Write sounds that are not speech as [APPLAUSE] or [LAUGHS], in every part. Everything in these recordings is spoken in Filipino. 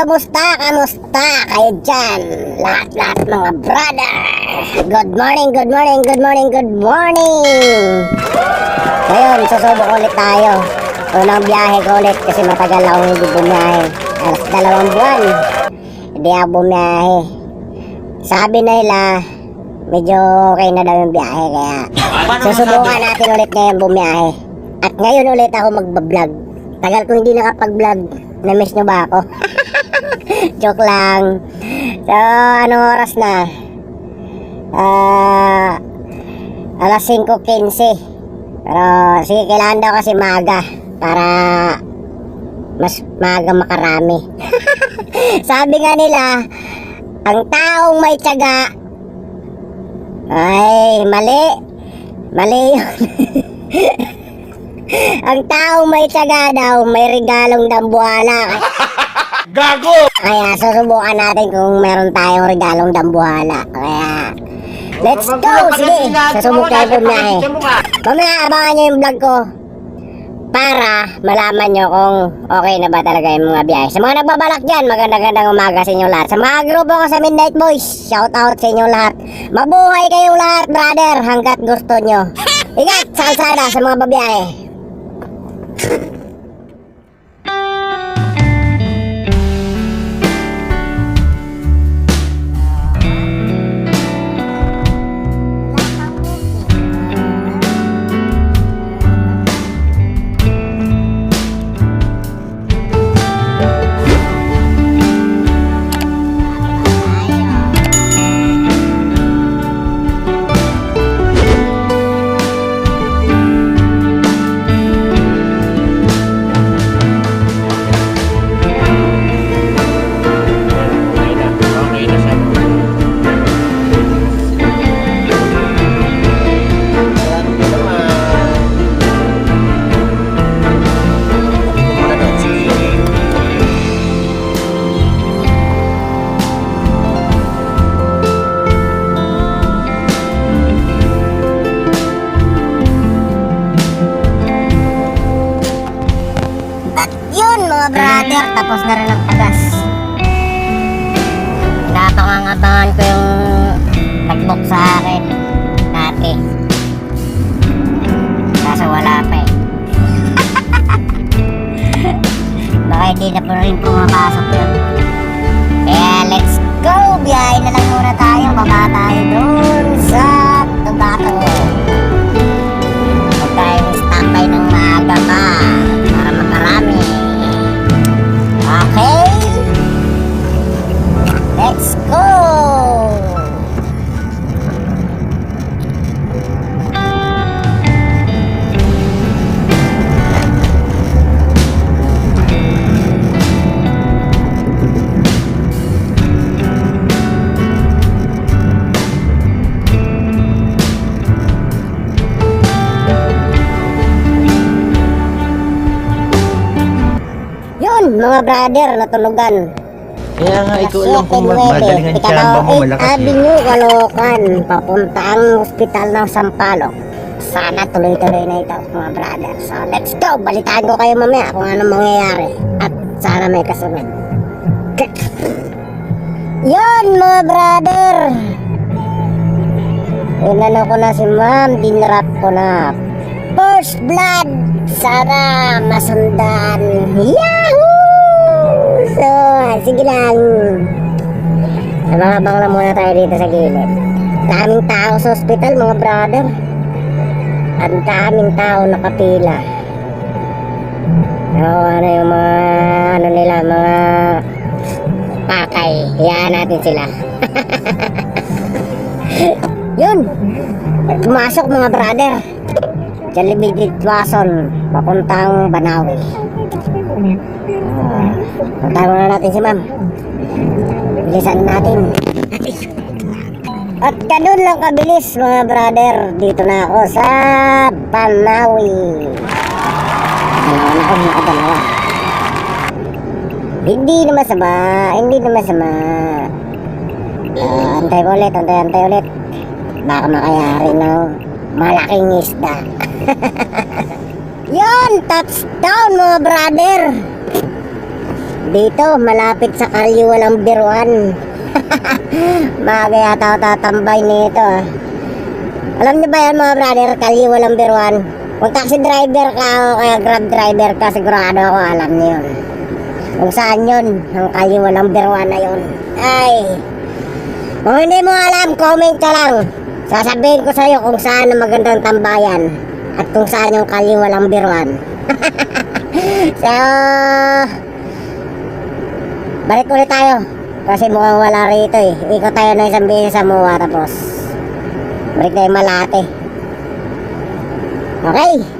kamusta? Kamusta kayo dyan? Lahat-lahat mga brother. Good morning, good morning, good morning, good morning. Ngayon, susubok ulit tayo. Unang biyahe ko ulit kasi matagal akong hindi bumiyahe. Alas dalawang buwan. Hindi ako bumiyahe. Sabi na nila, medyo okay na daw yung biyahe kaya susubukan natin ulit ngayon bumiyahe. At ngayon ulit ako magbablog. Tagal ko hindi nakapag-vlog. Na-miss nyo ba ako? [LAUGHS] Joke lang. So, anong oras na? Ah, alas 5.15. Pero, sige, kailangan daw kasi maaga para mas maaga makarami. [LAUGHS] Sabi nga nila, ang taong may tiyaga ay mali. Mali yun. [LAUGHS] ang taong may tiyaga daw, may regalong dambuhala. Gago! Kaya susubukan natin kung meron tayong regalong dambuhala. Kaya, let's go! Sige, susubok tayo bumiyahe. Mamaya abangan nyo yung vlog ko para malaman nyo kung okay na ba talaga yung mga biyahe. Sa mga nagbabalak dyan, magandang-gandang umaga sa inyong lahat. Sa mga grupo ko sa Midnight Boys, shout out sa inyong lahat. Mabuhay kayong lahat, brother, hanggat gusto nyo. [LAUGHS] Ingat sa kalsada sa mga babiyahe. Napangangabangan ko yung nag-book sa akin dati. Kaso wala pa eh. [LAUGHS] Baka hindi na po rin pumapasok yun. Brother, natunugan. Kaya nga, ikaw lang kung Webe, tsamba mo, Ikalaw malakas eh. Avenue, Caloocan, papunta ang ospital ng Sampaloc. Sana tuloy-tuloy na ito, mga brother. So, let's go! Balitaan ko kayo mamaya kung anong mangyayari. At sana may kasunod. Yun, mga brother! Inano ko na si ma'am, dinrap ko na. First blood! Sana masundan. Yahoo! So, sige lang. Abang-abang lang muna tayo dito sa gilid. Daming tao sa ospital, mga brother. At daming tao nakapila. So, ano yung mga, ano nila, mga pakay. Hayaan natin sila. [LAUGHS] Yun! Pumasok mga brother. Jollibee Dwason, papuntang Banawi. Uh, puntahan muna natin si ma'am. Bilisan natin. At ganun lang kabilis mga brother. Dito na ako sa Banawi. Dalawa na ako, nakadalawa. Hindi na masama, hindi na masama. Ah, antay ko ulit, antay, antay ulit. Baka makayari ng malaking isda. [LAUGHS] Yon, touchdown mga brother. Dito, malapit sa kalye walang biruan. [LAUGHS] Maga yata tatambay nito ah. Alam niyo ba yan mga brother, kalye walang biruan? Kung taxi driver ka o kaya grab driver ka, sigurado ako alam niyo yun. Kung saan yun, ang kalye walang biruan na yun. Ay, kung hindi mo alam, comment ka lang. Sasabihin ko sa'yo kung saan ang magandang tambayan at kung saan yung kalye walang biruan. [LAUGHS] so, balik ulit tayo. Kasi mukhang wala rito eh. Ikot tayo na isang beses sa MUA tapos balik tayo Malate. Okay.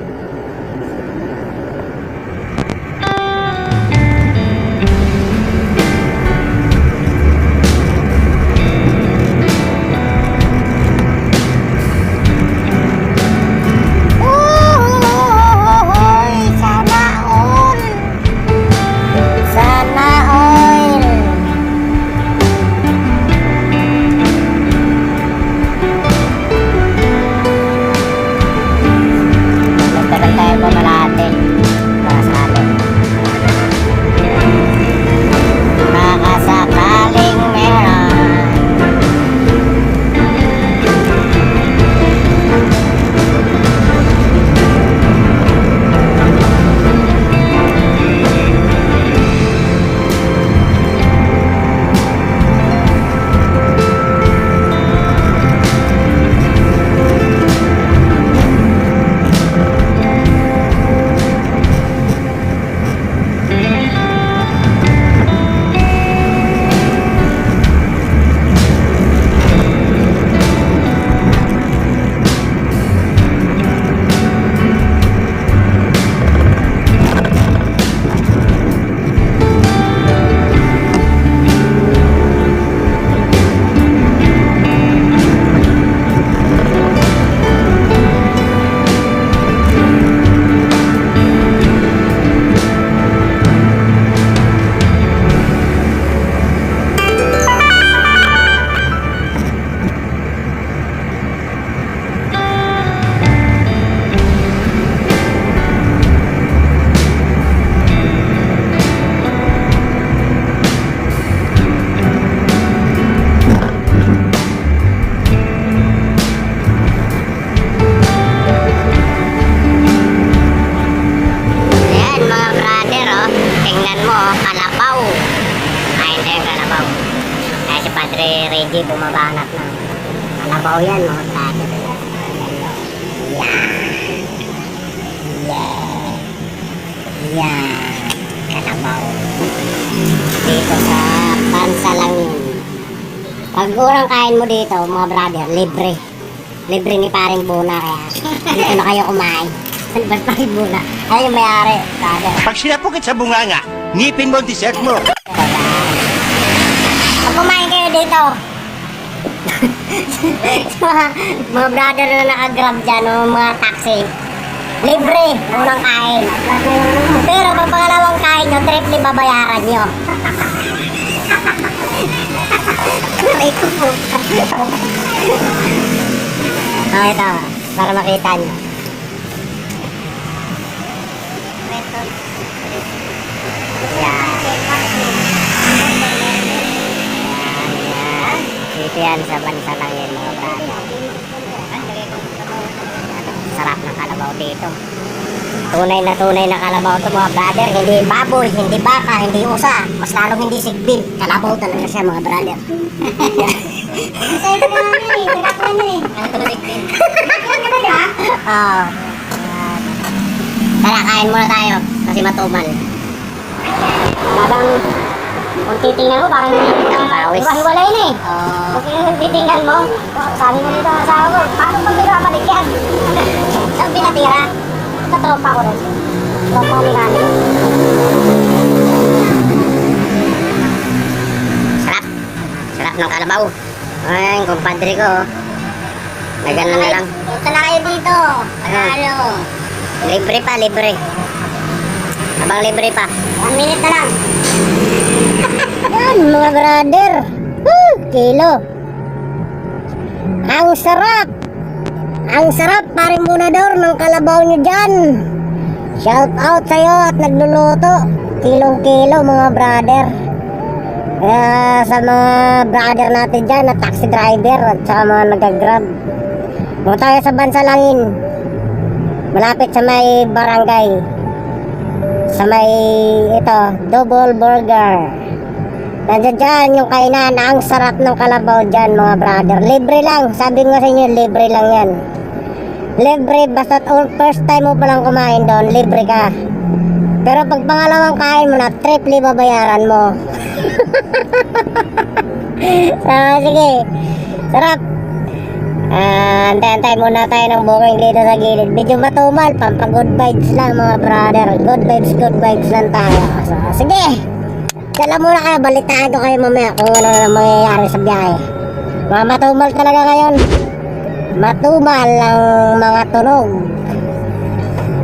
Reggie bumabanat na. Kalabaw yan mga brother. Yan. Yeah. Yan. Kalabaw. Dito sa Pansa lang yun. Pag urang kain mo dito, mga brother, libre. Libre ni paring Buna kaya dito na kayo kumain. [LAUGHS] Ano ba paring Buna? Ayun yung may-ari, brother. Pag sinapukit sa bunganga, ngipin mo ang dessert mo. Pag kumain kayo dito, mga, brother na nakagrab dyan, o mga taxi, libre, unang kain. Pero pag pangalawang kain nyo, triple babayaran nyo. Aray ko po. ah, ito, para makita nyo. Yan. Dito yan sa bansa lang yan mga brother. Sarap ng kalabaw dito. Tunay na tunay na kalabaw to mga brother. Hindi baboy, hindi baka, hindi usa. Mas lalong hindi sigbin. Kalabaw talaga siya mga brother. Sa'yo ka namin eh. Na eh. Ano sigbin? Oo. Tara, kain muna tayo. Kasi matumal. Parang, kung titingnan mo, parang Pawis. Iba hiwalay na eh. Oo. Kung titingnan mo, sabi mo nito ang asawa ko, paano pag binabalik yan? [LAUGHS] Saan pinatira? Sa tropa ko rin. Tropa ko ni. Sarap. Sarap ng kalabaw. Ay, kumpadre ko. Nagano na lang. Punta na kayo dito. Panalo. Libre pa, libre. Abang libre pa. One minute na lang. Yan, mga brother. Woo, kilo. Ang sarap. Ang sarap, paring bunador ng kalabaw nyo dyan. Shout out sa'yo at nagluluto. kilong-kilo mga brother. Kaya sa mga brother natin dyan na taxi driver at saka mga nag-grab. Kung tayo sa Bansalangin, malapit sa may barangay, sa may ito, double burger. Nandiyan dyan yung kainan, ang sarap ng kalabaw dyan mga brother. Libre lang, sabi nga sa inyo, libre lang yan. Libre, basta all first time mo palang kumain doon, libre ka. Pero pag pangalawang kain mo na, triple babayaran mo. so, [LAUGHS] sige. Sarap. Ah, antay-antay muna tayo ng booking dito sa gilid. Medyo matumal, pampa good vibes lang mga brother. Good vibes, good vibes lang tayo. So, sige. Dala muna kayo, balitaan ko kayo mamaya kung ano na mangyayari sa biyahe. Mga matumal talaga ngayon. Matumal ang mga tunog.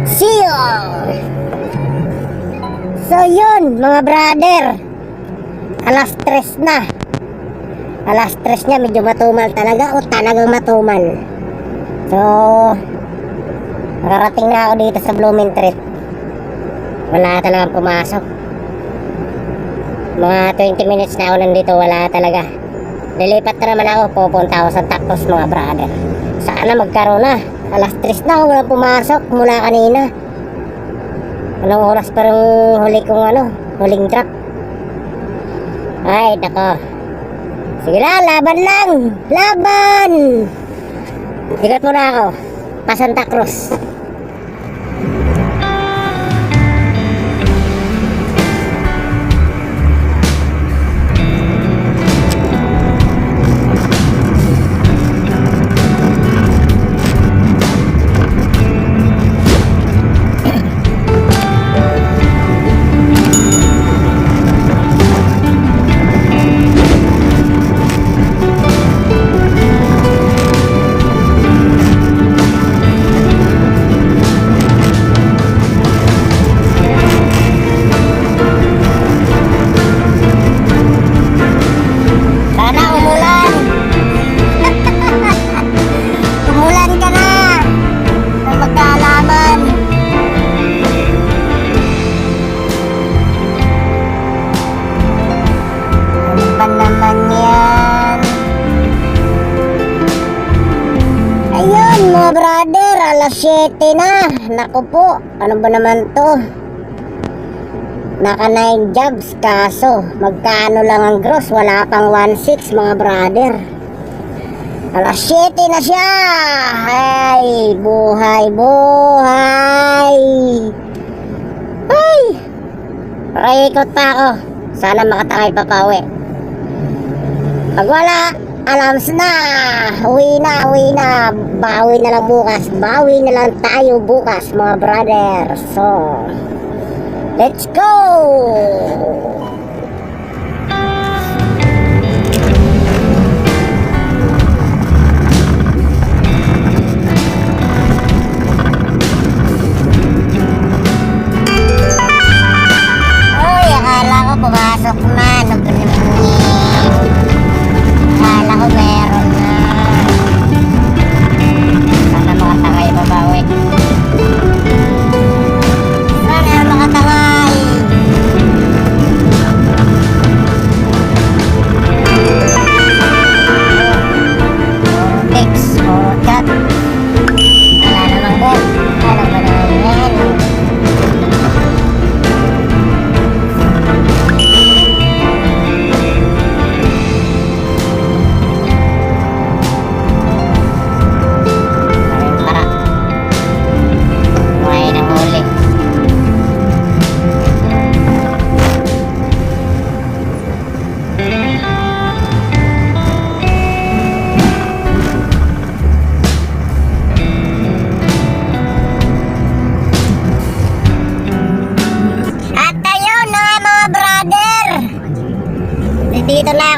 See you! So yun, mga brother. Alas tres na. Alas tres niya, medyo matumal talaga o talagang matumal. So, nakarating na ako dito sa Blooming Treat. Wala talagang pumasok. Mga 20 minutes na ako nandito, wala talaga. Lilipat na naman ako, pupunta ako sa Tacos mga brother. Sana magkaroon na. Alas tres na, walang pumasok mula kanina. Anong oras pa rin huli kong ano, huling drop? Ay, nako. Sige na, laban lang! Laban! Sigat muna ako. Pa Santa Cruz. Alas 7 na. Naku po, ano ba naman to? Naka 9 jobs kaso magkano lang ang gross wala pang 1.6 mga brother. Alas 7 na siya! Ay buhay buhay! Ay! Paikot pa ako. Sana makatangay pa pa uwi. Pag wala Alams na! Uwi na uwi na. Bawi na lang bukas. Bawi na lang tayo bukas mga brother So Let's go!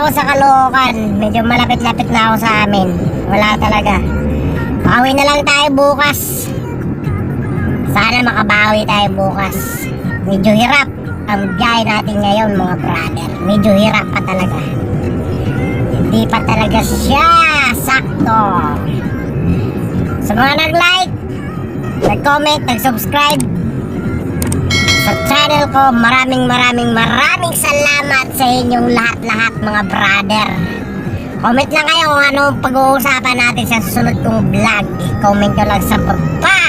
Ako sa Caloocan. Medyo malapit-lapit na ako sa amin. Wala talaga. Bawi na lang tayo bukas. Sana makabawi tayo bukas. Medyo hirap ang biyahe natin ngayon mga brother. Medyo hirap pa talaga. Hindi pa talaga siya sakto. Sa mga nag-like, nag-comment, nag-subscribe, ko. Maraming maraming maraming salamat sa inyong lahat-lahat mga brother. Comment lang kayo kung ano pag-uusapan natin sa susunod kong vlog. I-comment nyo lang sa baba.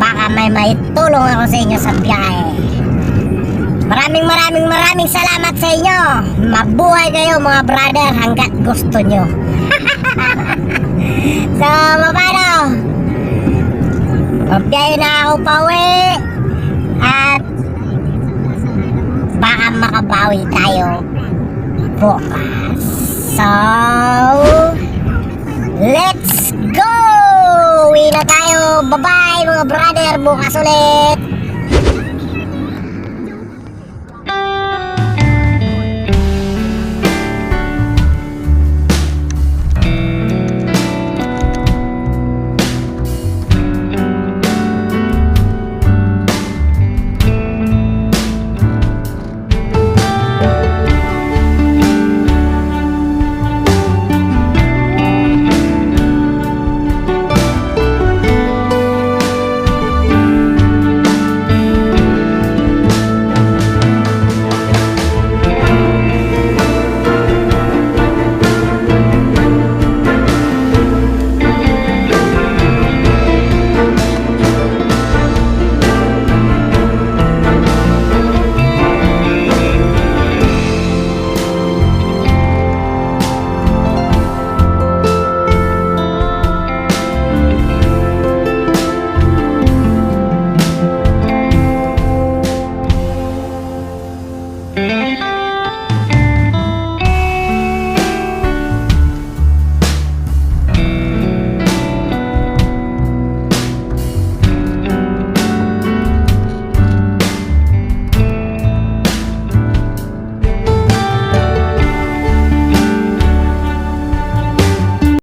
Baka may maitulong ako sa inyo sa biyahe. Maraming maraming maraming salamat sa inyo. Mabuhay kayo mga brother hanggat gusto nyo. [LAUGHS] so, paano? Magbiyahe na ako pa uwi. At baka makabawi tayo bukas. So, let's go! Uwi na tayo. Bye-bye mga brother. Bukas ulit.